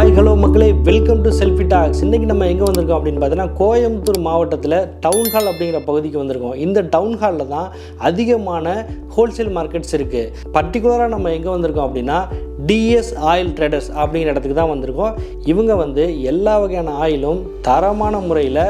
Hi hello மக்களே. Welcome to selfie talks இன்றைக்கி நம்ம எங்கே வந்திருக்கோம் அப்படின்னு பார்த்தீங்கன்னா கோயம்புத்தூர் மாவட்டத்தில் டவுன் ஹால் அப்படிங்கிற பகுதிக்கு வந்திருக்கோம். இந்த டவுன் ஹாலில் தான் அதிகமான ஹோல்சேல் மார்க்கெட்ஸ் இருக்குது பர்டிகுலராக நம்ம எங்கே வந்திருக்கோம் அப்படின்னா டிஎஸ் ஆயில் ட்ரேடர்ஸ் அப்படிங்கிற இடத்துக்கு தான் வந்திருக்கோம். இவங்க வந்து எல்லா வகையான ஆயிலும் தரமான முறையில்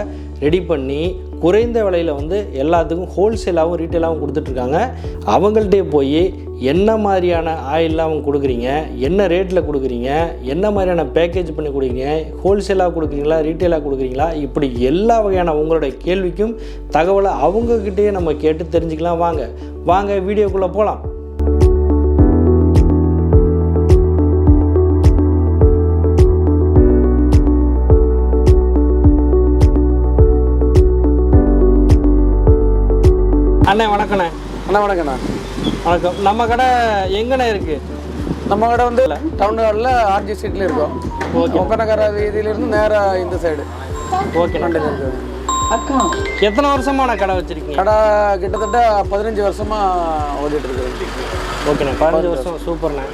ரெடி பண்ணி குறைந்த விலையில் வந்து எல்லாத்துக்கும் ஹோல்சேலாகவும் ரீட்டெயிலாகவும் கொடுத்துட்ருக்காங்க. அவங்கள்ட்டே போய் என்ன மாதிரியான ஆயில்லாம் அவங்க கொடுக்குறீங்க? என்ன ரேட்டில் கொடுக்குறீங்க? என்ன மாதிரியான பேக்கேஜ் பண்ணி கொடுக்குறீங்க? ஹோல்சேலாக கொடுக்குறீங்களா ரீட்டெயிலாக கொடுக்குறீங்களா? இப்படி எல்லா வகையான உங்களுடைய கேள்விக்கும் தகவலை அவங்கக்கிட்டேயே நம்ம கேட்டு தெரிஞ்சுக்கலாம். வாங்க. வாங்க வீடியோக்குள்ளே போகலாம் அண்ணே வணக்கண்ணே அண்ணா வணக்கண்ணா வணக்கம். நம்ம கடை எங்கண்ணே இருக்குது நம்ம கடை வந்து டவுன் ஹாலில் ஆர்ஜி ஸ்ட்ரீட்ல இருக்கோம். ஓகே. ஒப்பனகர வீதியிலிருந்து நேராக இந்த சைடு ஓகேண்ணே இருக்குது எத்தனை வருஷமா நான் கடை வச்சிருக்கீங்க? கடை கிட்டத்தட்ட பதினஞ்சு வருஷமா ஓடிட்டு இருக்குது ஓகேண்ணே. பதினஞ்சு வருஷம். சூப்பர்ண்ணே.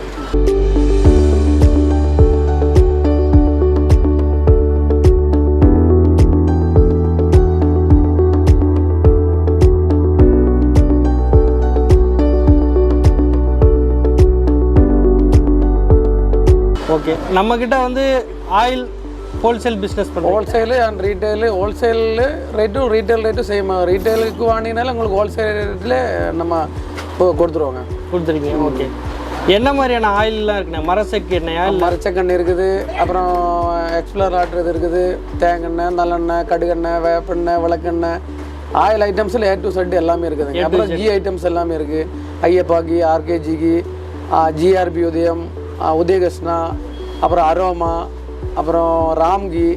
ஓகே நம்மக்கிட்ட வந்து ஆயில் ஹோல்சேல் பிஸ்னஸ் பண்ணுறோம் ஹோல்சேலு அண்ட் ரீட்டைலு ஹோல்சேலு ரேட்டும் ரீட்டைல் ரேட்டும் சேம் ரீட்டைலுக்கு வாங்கினாலும் உங்களுக்கு ஹோல்சேல் ரேட்டில் நம்ம கொ- கொடுத்துருவோங்க. கொடுத்துருக்கீங்க ஓகே என்ன மாதிரியான ஆயில்லாம் இருக்குண்ணே? மரசெக்கு எண்ணெயா இல்லை மரச்சக்கண்ணி இருக்குது. அப்புறம் எக்ஸ்ப்ளோர் ஆட்டுறது இருக்குது. தேங்காய் நல்லெண்ணெய் கடுகெண்ணெய் வேப்பெண்ணெய் விளக்கெண்ணெய். ஆயில் ஐட்டம்ஸில் ஏ டு செட் எல்லாமே இருக்குதுங்க. அப்புறம் ஜி ஐட்டம்ஸ் எல்லாமே இருக்குது ஐயப்பா கீ ஆர்கேஜி கீ ஜிஆர்பி உதயம் உதயகிருஷ்ணா அப்புறம் அரோமா அப்புறம் ராம்கி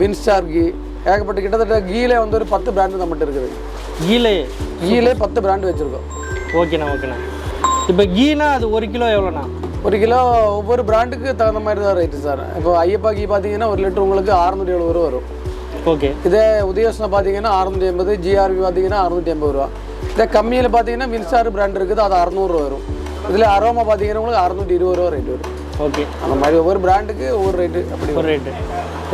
வின்ஸ்டார் கீ ஏகப்பட்ட கிட்டத்தட்ட கீலே வந்து ஒரு பத்து பிராண்டு நம்மகிட்ட இருக்குது. கீலே கீலே பத்து பிராண்டு வச்சுருக்கோம். ஓகேண்ணா ஓகேண்ணா. இப்போ கீனா அது ஒரு கிலோ எவ்வளோண்ணா? ஒரு கிலோ ஒவ்வொரு பிராண்டுக்கு தகுந்த மாதிரி தான் ரேட்டு சார் இப்போ ஐயப்பா கீ பார்த்தீங்கன்னா ஒரு லிட்டர் உங்களுக்கு அறுநூற்றி எழுபது ரூபா வரும். ஓகே. இதே உதயோசனா பார்த்தீங்கன்னா அறுநூற்றி எண்பது ஜிஆர்பி பார்த்தீங்கன்னா அறுநூற்றி எண்பது ரூபா. இதே கம்மியில் பார்த்தீங்கன்னா மின்சார் பிராண்ட் இருக்குது அது அறநூறுவா வரும். இதில் அரோமா பார்த்தீங்கன்னா உங்களுக்கு அறுநூற்றி இருபது ரூபா ரேட் வரும். ஓகே. அந்த மாதிரி ஒவ்வொரு பிராண்டுக்கு ஒவ்வொரு ரேட்டு அப்படி ஒரு ரேட்டு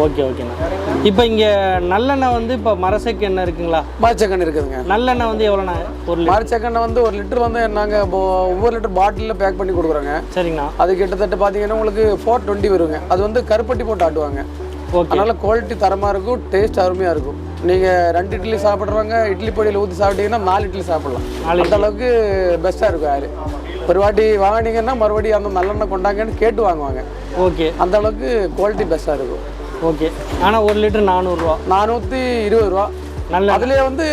ஓகே ஓகேண்ணா இப்போ இங்கே நல்லெண்ணெய் வந்து இப்போ மரசெக்கு எண்ணெய் இருக்குங்களா? மாரிச்சக்கன் இருக்குதுங்க. நல்லெண்ணெய் வந்து எவ்வளோண்ணா? ஒரு மாரிச்சக்கன் வந்து ஒரு லிட்டர் வந்து நாங்கள் இப்போ ஒவ்வொரு லிட்டர் பாட்டிலில் பேக் பண்ணி கொடுக்குறோங்க. சரிங்கண்ணா. அது கிட்டத்தட்ட பார்த்தீங்கன்னா உங்களுக்கு ஃபோர் டுவெண்ட்டி வருங்க. அது வந்து கருப்பட்டி போட்டு ஆட்டுவாங்க. அதனால குவாலிட்டி தரமாக இருக்கும் டேஸ்ட் அருமையாக இருக்கும். நீங்கள் ரெண்டு இட்லி சாப்பிட்றவங்க இட்லி பொடியில் ஊற்றி சாப்பிட்டீங்கன்னா நாலு இட்லி சாப்பிடலாம். அந்த அளவுக்கு பெஸ்ட்டாக இருக்கும் ஆயில் ஒரு வாட்டி வாங்கினீங்கன்னா மறுபடியும் அந்த நல்லெண்ணெய் கொண்டாங்கன்னு கேட்டு வாங்குவாங்க. ஓகே. அந்த அளவுக்கு குவாலிட்டி பெஸ்ட்டாக இருக்கும். ஓகே. ஆனால் ஒரு லிட்டர் நானூறுரூவா நானூற்றி இருபது ரூபா. நல்ல அதுலேயே வந்து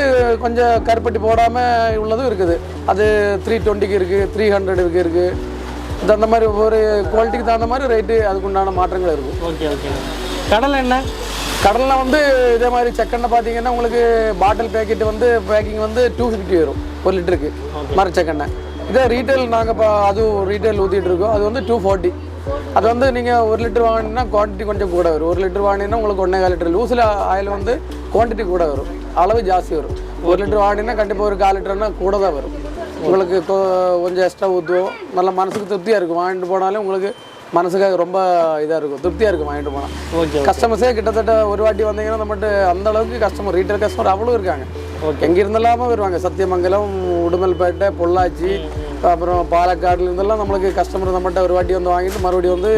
கொஞ்சம் கருப்பட்டி போடாமல் உள்ளதும் இருக்குது. அது த்ரீ டுவெண்ட்டிக்கு இருக்குது த்ரீ ஹண்ட்ரடுக்கு இருக்குது இது அந்த மாதிரி ஒவ்வொரு குவாலிட்டிக்கு தகுந்த மாதிரி ரேட்டு அதுக்குண்டான மாற்றங்கள் இருக்கும். Okay okay. கடலை எண்ணெய் கடலில் வந்து இதே மாதிரி செக்கெண்ணெய் பார்த்தீங்கன்னா உங்களுக்கு பாட்டில் பேக்கெட் வந்து பேக்கிங் வந்து டூ ஃபிஃப்டி வரும் ஒரு லிட்டருக்கு. மர செக்கெண்ணெய் இதே ரீட்டைல் நாங்கள் இப்போ அதுவும் ரீட்டைல் ஊற்றிட்டு இருக்கோம். அது வந்து டூ ஃபார்ட்டி அது வந்து நீங்கள் ஒரு லிட்டர் வாங்கினீங்கன்னா குவான்டிட்டி கொஞ்சம் கூட வரும். ஒரு லிட்டர் வாங்கினீங்கன்னா உங்களுக்கு ஒன்றே கால் லிட்டர். லூஸில் ஆயில் வந்து குவான்டிட்டி கூட வரும். அளவு ஜாஸ்தி வரும். ஒரு லிட்டர் வாங்கினீங்கன்னா கண்டிப்பாக ஒரு கால் லிட்டர்னா கூட தான் வரும். உங்களுக்கு கொஞ்சம் எக்ஸ்ட்ரா ஊற்றுவோம் நல்ல மனசுக்கு திருப்தியாக இருக்கும். வாங்கிட்டு போனாலே உங்களுக்கு மனசுக்காக ரொம்ப இதாக இருக்கும். திருப்தியாக இருக்கும் வாங்கிட்டு போனால் ஓகே கஸ்டமர்ஸே கிட்டத்தட்ட ஒரு வாட்டி வந்தீங்கன்னா நம்மகிட்ட அந்த அளவுக்கு கஸ்டமர் ரீட்டைல் கஸ்டமர் அவ்வளோ இருக்காங்க. ஓகே எங்க இருந்தெல்லாம வருவாங்க. சத்தியமங்கலம் உடுமல்பேட்டை பொள்ளாச்சி அப்புறம் பாலக்காடுல இருந்தெல்லாம் நம்மளுக்கு கஸ்டமர் நம்மகிட்ட ஒரு வாட்டி வந்து வாங்கிட்டு மறுபடியும் வந்து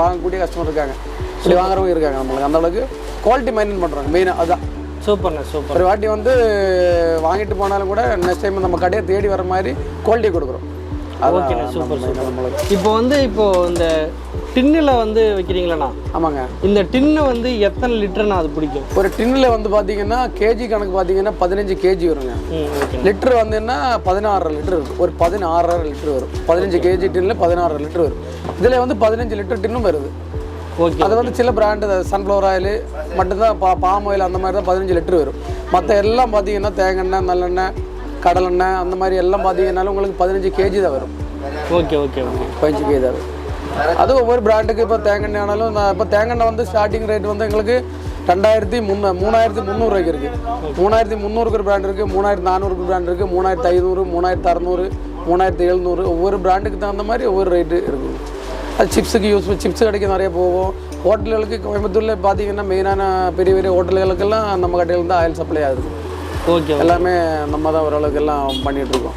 வாங்கக்கூடிய கஸ்டமர் இருக்காங்க. இப்படி வாங்குறவங்க இருக்காங்க நம்மளுக்கு. அந்த அளவுக்கு குவாலிட்டி மெயின்டைன் பண்ணுறாங்க மெயினாக அதுதான் சூப்பர்ண்ணே சூப்பர். ஒரு வாட்டி வந்து வாங்கிட்டு போனாலும் கூட நெக்ஸ்ட் டைம் நம்ம கடையை தேடி வர மாதிரி குவாலிட்டி கொடுக்குறோம். ஓகேண்ணே சூப்பர் சூப்பர் இப்போ வந்து இப்போ இந்த டின்னில் வந்து வைக்கிறீங்களண்ணா? ஆமாங்க. இந்த டின்னு வந்து எத்தனை லிட்டர்னா அது பிடிக்கும்? ஒரு டின்னில் வந்து பார்த்தீங்கன்னா கேஜி கணக்கு பார்த்தீங்கன்னா பதினஞ்சு கேஜி வருங்க. லிட்டர் வந்துன்னா பதினாறரை லிட்டர் இருக்கும் ஒரு பதினாறரை லிட்டர் வரும். பதினஞ்சு கேஜி டின்னில் பதினாறரை லிட்டர் வரும். இதில் வந்து பதினஞ்சு லிட்டர் டின்னும் வருது. ஓகே. அது வந்து சில பிராண்டு சன்ஃப்ளவர் ஆயில் மட்டும்தான் பா பாம் ஆயில் அந்த மாதிரி தான் பதினஞ்சு லிட்டர் வரும். மற்ற எல்லாம் பார்த்தீங்கன்னா தேங்காய் நல்லெண்ணெய் கடலெண்ணெய் அந்த மாதிரி எல்லாம் பார்த்தீங்கன்னாலும் உங்களுக்கு பதினஞ்சு கேஜி தான் வரும். Okay okay okay. பதினஞ்சு கேஜி தான் வரும். அது ஒவ்வொரு பிராண்டுக்கு இப்போ தேங்காய் ஆனாலும் நான் இப்போ தேங்காய் வந்து ஸ்டார்டிங் ரேட் வந்து எங்களுக்கு ரெண்டாயிரத்தி முந்நூ மூணாயிரத்தி முந்நூறுவாய்க்கு இருக்குது மூணாயிரத்தி முந்நூறுக்கு ஒரு பிராண்ட் இருக்குது மூணாயிரத்தி நானூறுக்கு பிராண்ட் இருக்குது மூணாயிரத்தி ஐநூறு மூணாயிரத்தி அறநூறு மூணாயிரத்தி எழுநூறு ஒவ்வொரு பிராண்டுக்கு தகுந்த மாதிரி ஒவ்வொரு ரேட்டு இருக்குது அது சிப்ஸுக்கு யூஸ் சிப்ஸ் கடைக்கு நிறைய போகும் ஹோட்டல்களுக்கு கோயம்புத்தூரில் பார்த்தீங்கன்னா மெயினான பெரிய பெரிய ஹோட்டல்களுக்கெல்லாம் நம்ம கடையில் தான் ஆயில் சப்ளை ஆகுது. ஓகே எல்லாமே நம்ம தான் ஓரளவுக்கு எல்லாம் பண்ணிட்டு இருக்கோம்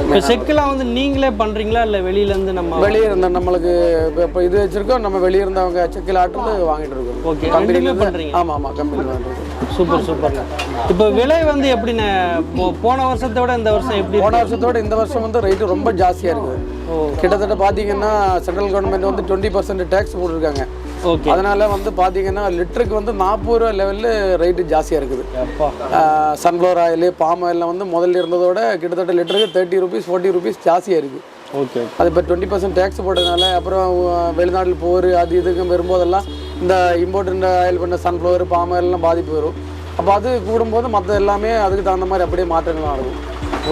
இப்போ செக்கெல்லாம் வந்து நீங்களே பண்ணுறீங்களா இல்லை வெளியிலேருந்து நம்ம வெளியே இருந்த நம்மளுக்கு இப்போ இப்போ இது வச்சிருக்கோம். நம்ம வெளியே இருந்தவங்க செக்கில் ஆட்டுறது வாங்கிட்டு இருக்கோம் ஓகே இருந்து பண்ணுறீங்க ஆமாம் ஆமாம் கம்பெனியில் வாங்கிட்டு சூப்பர் சூப்பர். இப்போ விலை வந்து எப்படிண்ணே? போ- போன வருஷத்தை விட இந்த வருஷம் எப்படி போன வருஷத்தோட இந்த வருஷம் வந்து ரேட்டு ரொம்ப ஜாஸ்தியாக இருக்குது. கிட்டத்தட்ட பார்த்தீங்கன்னா சென்ட்ரல் கவர்மெண்ட் வந்து டுவெண்ட்டி பர்சன்ட் டேக்ஸ் போட்டிருக்காங்க. ஓகே. அதனால வந்து பார்த்தீங்கன்னா லிட்டருக்கு வந்து நாற்பது ரூபா லெவலில் ரேட்டு ஜாஸ்தியாக இருக்குது. சன்ஃப்ளவர் ஆயில் பாம் ஆயிலில் வந்து முதல்ல இருந்ததோட கிட்டத்தட்ட லிட்டருக்கு தேர்ட்டி ருபீஸ் ஃபோர்ட்டி ருபீஸ் ஜாஸ்தியாக இருக்குது. ஓகே அது இப்போ டுவெண்ட்டி பர்சன்ட் டேக்ஸ் போட்டதுனால அப்புறம் வெளிநாட்டில் போர் அது இதுக்கும் வரும்போதெல்லாம் இந்த இம்போர்ட் ஆயில் பண்ண சன்ஃப்ளவர் பாம் ஆயிலெலாம் பாதிப்பு வரும். அப்போ அது கூடும்போது மற்ற எல்லாமே அதுக்கு தகுந்த மாதிரி அப்படியே மாற்றங்கள்லாம் இருக்கும்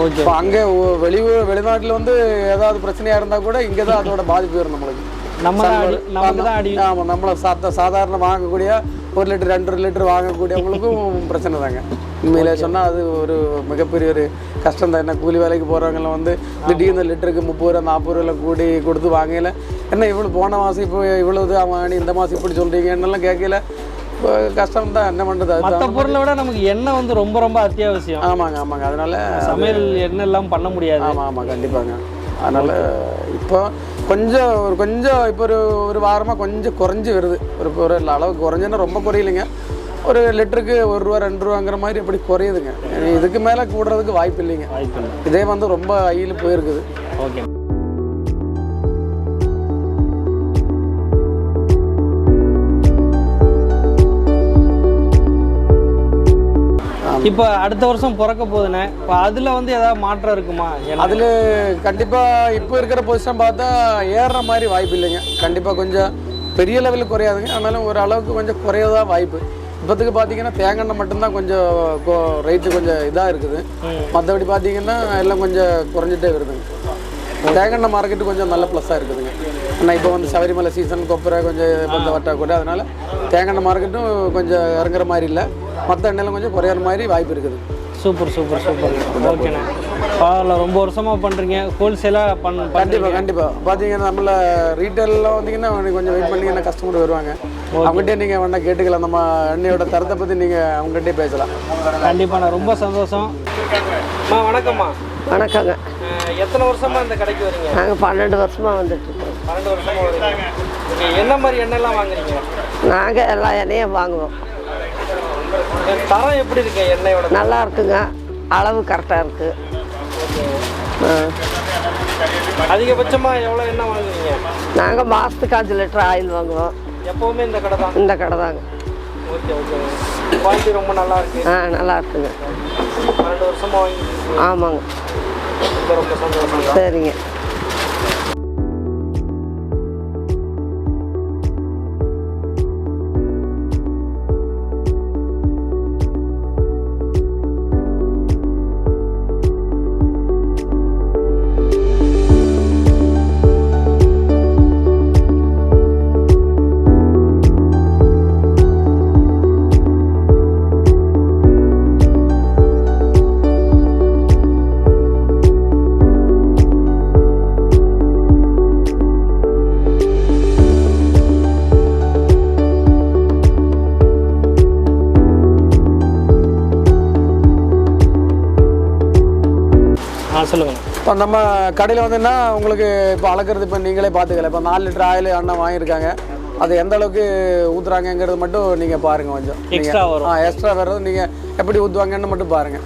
ஓகே. இப்போ அங்கே வெளியூர் வெளிநாட்டில் வந்து ஏதாவது பிரச்சனையாக இருந்தால் கூட இங்கே தான் அதோட பாதிப்பு வரும் நம்மளுக்கு. நம்ம அடி நமக்கு தான் அடி ஆமாம் நம்மளை சாத்த சாதாரண வாங்கக்கூடிய ஒரு லிட்டர் ரெண்டு லிட்டர் வாங்கக்கூடியவங்களுக்கும் பிரச்சனை தாங்க. உண்மையிலே சொன்னால் அது ஒரு மிகப்பெரிய ஒரு கஷ்டம் தான். என்ன கூலி வேலைக்கு போகிறவங்களாம் வந்து திடீர்னு லிட்டருக்கு முப்பது ரூபா நாற்பது ரூபாயில் கூடி கொடுத்து வாங்கல. என்ன இவ்வளோ போன மாதம் இப்போ இவ்வளவு அவன் இந்த மாதம் இப்படி சொல்கிறீங்கன்னெல்லாம் கேட்கல. கஷ்டம் தான். என்ன பண்ணுறது மற்ற பொருளை விட நமக்கு எண்ணெய் வந்து ரொம்ப ரொம்ப அத்தியாவசியம். ஆமாங்க ஆமாங்க. அதனால சமையல் எண்ணெய் எல்லாம் பண்ண முடியாது. ஆமாம் ஆமாம் கண்டிப்பாங்க. அதனால் இப்போ கொஞ்சம் ஒரு கொஞ்சம் இப்போ ஒரு ஒரு வாரமாக கொஞ்சம் குறைஞ்சி வருது. ஒரு ஒரு அளவு குறைஞ்சுன்னா ரொம்ப குறையலைங்க. ஒரு லிட்டருக்கு ஒரு ரூபா ரெண்டு ரூபாங்கிற மாதிரி அப்படி குறையுதுங்க. இதுக்கு மேலே கூடுறதுக்கு வாய்ப்பு இல்லைங்க. இதே வந்து ரொம்ப ஹையில் போயிருக்குது. ஓகே. இப்போ அடுத்த வருஷம் பிறக்க போகுதுண்ணே. இப்போ அதில் வந்து ஏதாவது மாற்றம் இருக்குமா? அதில் கண்டிப்பாக இப்போ இருக்கிற பொசிஷன் பார்த்தா ஏறுற மாதிரி வாய்ப்பு இல்லைங்க. கண்டிப்பாக கொஞ்சம் பெரிய லெவலில் குறையாதுங்க. ஆனாலும் ஒரு அளவுக்கு கொஞ்சம் குறையதா வாய்ப்பு. இப்போத்துக்கு பார்த்தீங்கன்னா தேங்காய் மட்டும்தான் கொஞ்சம் ரேட்டு கொஞ்சம் இதாக இருக்குது. மற்றபடி பார்த்தீங்கன்னா எல்லாம் கொஞ்சம் குறைஞ்சிட்டே வருதுங்க. தேங்காய் எண்ணெய் மார்க்கெட்டு கொஞ்சம் நல்ல ப்ளஸ்ஸாக இருக்குதுங்க. ஆனால் இப்போ வந்து சபரிமலை சீசன் கொப்பரை கொஞ்சம் கொஞ்சம் வட்டா கூட அதனால் தேங்காய் எண்ணெய் மார்க்கெட்டும் கொஞ்சம் இறங்குற மாதிரி இல்லை. மற்ற எண்ணெய்லாம் கொஞ்சம் குறையிற மாதிரி வாய்ப்பு இருக்குது. Super super super. ஓகேண்ணே பரவாயில்ல ரொம்ப வருஷமாக பண்ணுறீங்க ஹோல்சேலாக பண் பண்ணுறீங்க கண்டிப்பாக கண்டிப்பாக பார்த்தீங்கன்னா நம்மள ரீட்டைலில் வந்தீங்கன்னா கொஞ்சம் வெயிட் பண்ணீங்கன்னா கஸ்டமர் வருவாங்க. அவங்ககிட்டே நீங்கள் வேணா கேட்டுக்கலாம். நம்ம எண்ணெயோட தரத்தை பற்றி நீங்கள் அவங்ககிட்டே பேசலாம். கண்டிப்பாண்ணா ரொம்ப சந்தோஷம். அம்மா வணக்கம்மா. வணக்கங்க. எத்தனை வருஷமா இந்த கடைக்கு வரீங்க? நாங்கள் பன்னெண்டு வருஷமாக வந்துட்டு இருக்கோம். பன்னெண்டு வருஷமா என்ன மாதிரி எண்ணெய்லாம் வாங்குறீங்க? நாங்கள் எல்லா எண்ணெயும் வாங்குவோம். தரம் எப்படி இருக்கு எண்ணெயோட நல்லா இருக்குங்க. அளவு கரெக்டாக இருக்குது அதிகபட்சமாக எவ்வளோ எண்ணெய் வாங்குறீங்க நாங்கள் மாதத்துக்கு அஞ்சு லிட்டர் ஆயில் வாங்குவோம். எப்போவுமே இந்த கடை தான்? இந்த கடை தாங்க. Okay okay. குவாலிட்டி ரொம்ப நல்லா இருக்கு. ஆ நல்லா இருக்குங்க. பன்னெண்டு வருஷமா வாங்கிட்டு இருக்கீங்க. ஆமாங்க. ரொம்ப சந்தோஷம். சரிங்க. இப்போ நம்ம கடையில் வந்தீங்கன்னா உங்களுக்கு இப்போ அளக்கிறது இப்போ நீங்களே பார்த்துக்கல. இப்போ நாலு லிட்டர் ஆயில் அண்ணன் வாங்கியிருக்காங்க. அது எந்த அளவுக்கு ஊற்றுறாங்கங்கிறது மட்டும் நீங்கள் பாருங்கள் கொஞ்சம். Extra வரும். ஆ எக்ஸ்ட்ரா வர்றது நீங்கள் எப்படி ஊற்றுவாங்கன்னு மட்டும் பாருங்கள்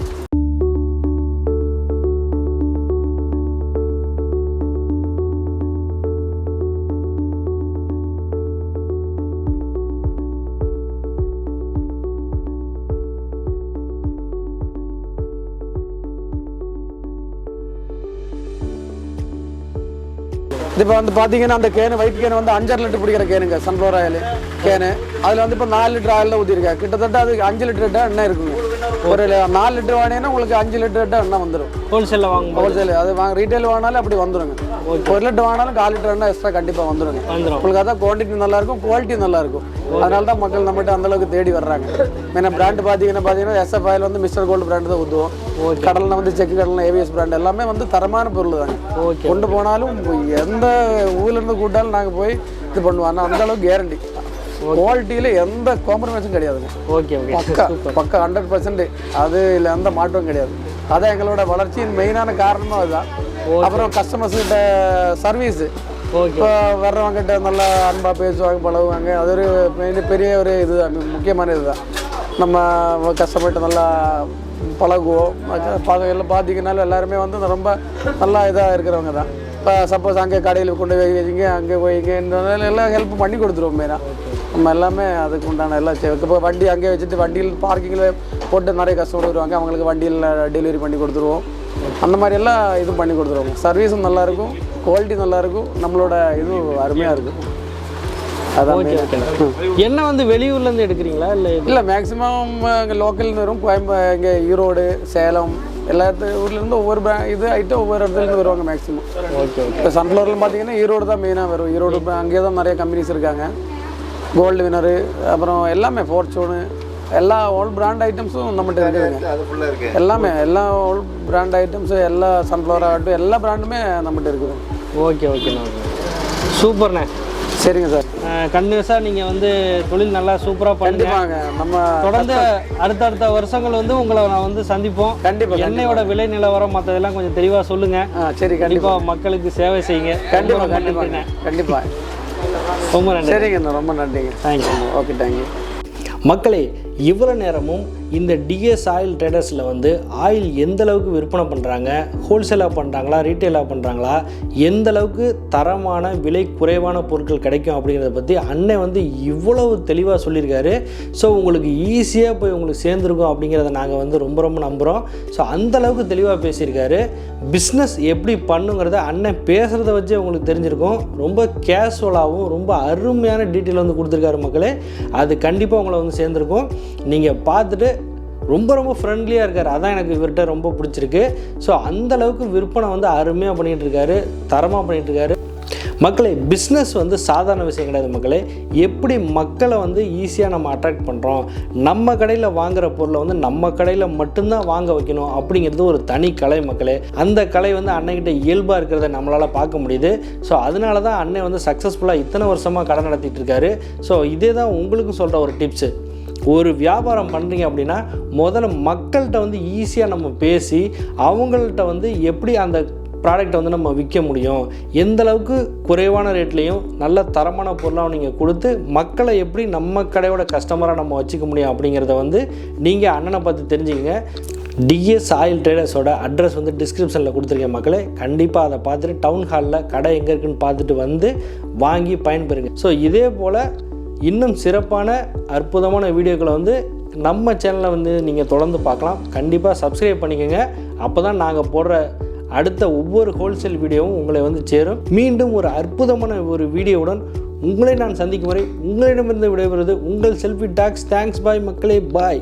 இப்போ வந்து பார்த்தீங்கன்னா அந்த கேனு ஒயிட் கேனு வந்து அஞ்சரை லிட்டர் பிடிக்கிற கேனுங்க சன்ஃப்ளவர் ஆயில் கேனு. அதில் வந்து இப்போ நாலு லிட்டர் ஆயில் ஊற்றிருக்கேன் கிட்டத்தட்ட அதுக்கு அஞ்சு லிட்டர் எண்ணெய் இருக்குங்க. ஒரு நாலு லிட்டர் வாங்கினீங்கன்னா உங்களுக்கு அஞ்சு லிட்டர் எண்ணெய் வந்துடும் ஹோல்சேலில் வாங்கும்போது ஹோல்சேல் அது வாங்க ரீட்டைல் வாங்கினாலும் அப்படி வந்துருங்க. ஒரு லிட்டர் வாங்கினாலும் கால் லிட்டர் எண்ணெய் எக்ஸ்ட்ரா கண்டிப்பாக வந்துடும் உங்களுக்கு அதான் குவான்டிட்டி நல்லா இருக்கும் குவாலிட்டி நல்லா இருக்கும் அதனால தான் மக்கள் நம்மகிட்ட அந்த அளவுக்கு தேடி வர்றாங்க. ஏன்னா பிராண்ட் பார்த்தீங்கன்னா பார்த்தீங்கன்னா எஸ்எஃப் ஆயில் வந்து மிஸ்டர் கோல்டு பிராண்ட் தான் ஊற்றுவோம் கடலில் வந்து செக்கு கடலில் ஏவிஎஸ் பிராண்ட் எல்லாமே வந்து தரமான பொருள் தாங்க. கொண்டு போனாலும் எந்த ஊர்லேருந்து கூட்டாலும் நாங்கள் போய் இது பண்ணுவோம். ஆனால் அந்த அளவுக்கு கேரண்டி குவாலிட்டியில் எந்த காம்ப்ரமைஸும் கிடையாதுங்க ஓகே ஓகே பக்கா பக்கா ஹண்ட்ரட் பர்சன்ட் அது இல்லை எந்த மாற்றமும் கிடையாது. அதான் எங்களோட வளர்ச்சியின் மெயினான காரணமும் அதுதான். அப்புறம் கஸ்டமர்ஸ் கிட்ட சர்வீஸு இப்போ வர்றவங்ககிட்ட நல்லா அன்பாக பேசுவாங்க பழகுவாங்க. அது ஒரு பெரிய- பெரிய ஒரு இதுதான் முக்கியமான இதுதான். நம்ம கஷ்டப்பட்டு நல்லா பழகுவோம். எல்லாம் பார்த்தீங்கன்னாலும் எல்லாருமே வந்து ரொம்ப நல்லா இதாக இருக்கிறவங்க தான். இப்போ சப்போஸ் அங்கே கடையில் கொண்டு போய் வைங்க அங்கே போய்ங்க எல்லாம் ஹெல்ப் பண்ணி கொடுத்துருவோம் மெயினாக நம்ம எல்லாமே அதுக்கு உண்டான எல்லாம் இப்போ வண்டி அங்கே வச்சுட்டு வண்டியில் பார்க்கிங்கில் போட்டு நிறைய கஸ்டமர் வருவாங்க. அவங்களுக்கு வண்டியில் டெலிவரி பண்ணி கொடுத்துருவோம். அந்த மாதிரி எல்லாம் இதுவும் பண்ணி கொடுத்துருவோம். சர்வீஸும் நல்லாயிருக்கும் குவாலிட்டி நல்லாயிருக்கும் நம்மளோட இதுவும் அருமையாக இருக்கும். எண்ணெய் வந்து வெளியூர்லேருந்து எடுக்கிறீங்களா? இல்லை இல்லை மேக்ஸிமம் இங்கே லோக்கல்னு வரும். கோயம்பு இங்கே ஈரோடு சேலம் எல்லா இடத்து ஊர்லேருந்து ஒவ்வொரு இது ஐட்டம் ஒவ்வொரு இடத்துலேருந்து வருவாங்க மேக்ஸிமம் ஓகே ஓகே இப்போ சன்ஃப்ளவரில் பார்த்தீங்கன்னா ஈரோடு தான் மெயினாக வரும். ஈரோடு அங்கேயே தான் நிறைய கம்பெனிஸ் இருக்காங்க. கோல்டு வினரு அப்புறம் எல்லாமே ஃபார்ச்சூனு எல்லா ஓல் பிராண்ட் ஐட்டம்ஸும் நம்மகிட்ட இருக்குதுங்க. எல்லாமே எல்லா ஓல் பிராண்ட் ஐட்டம்ஸும் எல்லா சன்ஃப்ளவர் ஆகட்டும் எல்லா பிராண்டுமே நம்மகிட்ட இருக்குது. ஓகே ஓகேண்ணா சூப்பர்ண்ணே. சரிங்க சார். கண்டினியூஸாக நீங்கள் வந்து தொழில் நல்லா சூப்பராக பண்ணுங்க. கண்டிப்பாங்க நம்ம தொடர்ந்து அடுத்தடுத்த வருஷங்கள் வந்து உங்களை நான் வந்து சந்திப்போம். கண்டிப்பாக எண்ணெயோட விலை நிலவரம் மற்றதெல்லாம் கொஞ்சம் தெளிவாக சொல்லுங்கள் சரி கண்டிப்பாக மக்களுக்கு சேவை செய்யுங்க. கண்டிப்பாக கண்டிப்பாக. கண்டிப்பாக ரொம்ப நன்றி சரிங்கண்ணா ரொம்ப நன்றிங்க. தேங்க்யூ ஓகே தேங்க்யூ மக்களே இவ்வளோ நேரமும் இந்த டிஎஸ் ஆயில் ட்ரேடர்ஸில் வந்து ஆயில் எந்த அளவுக்கு விற்பனை பண்ணுறாங்க ஹோல்சேலாக பண்ணுறாங்களா ரீட்டெயிலாக பண்ணுறாங்களா எந்த அளவுக்கு தரமான விலை குறைவான பொருட்கள் கிடைக்கும் அப்படிங்கிறத பற்றி அண்ணன் வந்து இவ்வளவு தெளிவாக சொல்லியிருக்காரு. ஸோ உங்களுக்கு ஈஸியாக போய் உங்களுக்கு சேர்ந்துருக்கும் அப்படிங்கிறத நாங்கள் வந்து ரொம்ப ரொம்ப நம்புகிறோம் ஸோ அந்த அளவுக்கு தெளிவாக பேசியிருக்காரு. பிஸ்னஸ் எப்படி பண்ணுங்கிறத அண்ணன் பேசுகிறத வச்சே உங்களுக்கு தெரிஞ்சிருக்கும். ரொம்ப கேஷுவலாகவும் ரொம்ப அருமையான டீட்டெயில் வந்து கொடுத்துருக்காரு மக்களே. அது கண்டிப்பாக உங்களை வந்து சேர்ந்துருக்கும். நீங்கள் பார்த்துட்டு ரொம்ப ரொம்ப ஃப்ரெண்ட்லியாக இருக்கார். அதான் எனக்கு இவர்கிட்ட ரொம்ப பிடிச்சிருக்கு. ஸோ அந்தளவுக்கு விற்பனை வந்து அருமையாக பண்ணிகிட்ருக்காரு தரமாக பண்ணிகிட்டு இருக்காரு. மக்களே பிஸ்னஸ் வந்து சாதாரண விஷயம் கிடையாது மக்களே. எப்படி மக்களை வந்து ஈஸியாக நம்ம அட்ராக்ட் பண்ணுறோம் நம்ம கடையில் வாங்குகிற பொருளை வந்து நம்ம கடையில் மட்டும்தான் வாங்க வைக்கணும் அப்படிங்கிறது ஒரு தனி கலை மக்களே. அந்த கலை வந்து அன்னைக்கிட்ட இயல்பாக இருக்கிறத நம்மளால் பார்க்க முடியுது. ஸோ அதனால தான் அன்னை வந்து சக்ஸஸ்ஃபுல்லாக இத்தனை வருஷமாக கடை நடத்திட்டு இருக்காரு. ஸோ இதே தான் உங்களுக்கும் சொல்கிற ஒரு டிப்ஸு ஒரு வியாபாரம் பண்ணுறீங்க அப்படின்னா முதல்ல மக்கள்கிட்ட வந்து ஈஸியாக நம்ம பேசி அவங்கள்ட்ட வந்து எப்படி அந்த ப்ராடக்ட்டை வந்து நம்ம விற்க முடியும்? எந்த அளவுக்கு குறைவான ரேட்லேயும் நல்ல தரமான பொருளாக நீங்கள் கொடுத்து மக்களை எப்படி நம்ம கடையோட கஸ்டமராக நம்ம வச்சுக்க முடியும் அப்படிங்கிறத வந்து நீங்கள் அண்ணனை பார்த்து தெரிஞ்சுக்கங்க. டிஎஸ் ஆயில் ட்ரேடர்ஸோட அட்ரஸ் வந்து டிஸ்கிரிப்ஷனில் கொடுத்துருக்கேன் மக்களே. கண்டிப்பாக அதை பார்த்துட்டு டவுன் ஹாலில் கடை எங்கே இருக்குன்னு பார்த்துட்டு வந்து வாங்கி பயன்பெறுங்க. ஸோ இதே போல் இன்னும் சிறப்பான அற்புதமான வீடியோக்களை வந்து நம்ம சேனலை வந்து நீங்கள் தொடர்ந்து பார்க்கலாம். கண்டிப்பாக சப்ஸ்கிரைப் பண்ணிக்கோங்க. அப்போ தான் நாங்கள் போடுற அடுத்த ஒவ்வொரு ஹோல்சேல் வீடியோவும் உங்களை வந்து சேரும். மீண்டும் ஒரு அற்புதமான ஒரு வீடியோவுடன் உங்களை நான் சந்திக்கும் வரை உங்களிடமிருந்து விடைபெறுவது உங்கள் செல்ஃபி டாக்ஸ். தேங்க்ஸ் பாய் மக்களே. பாய்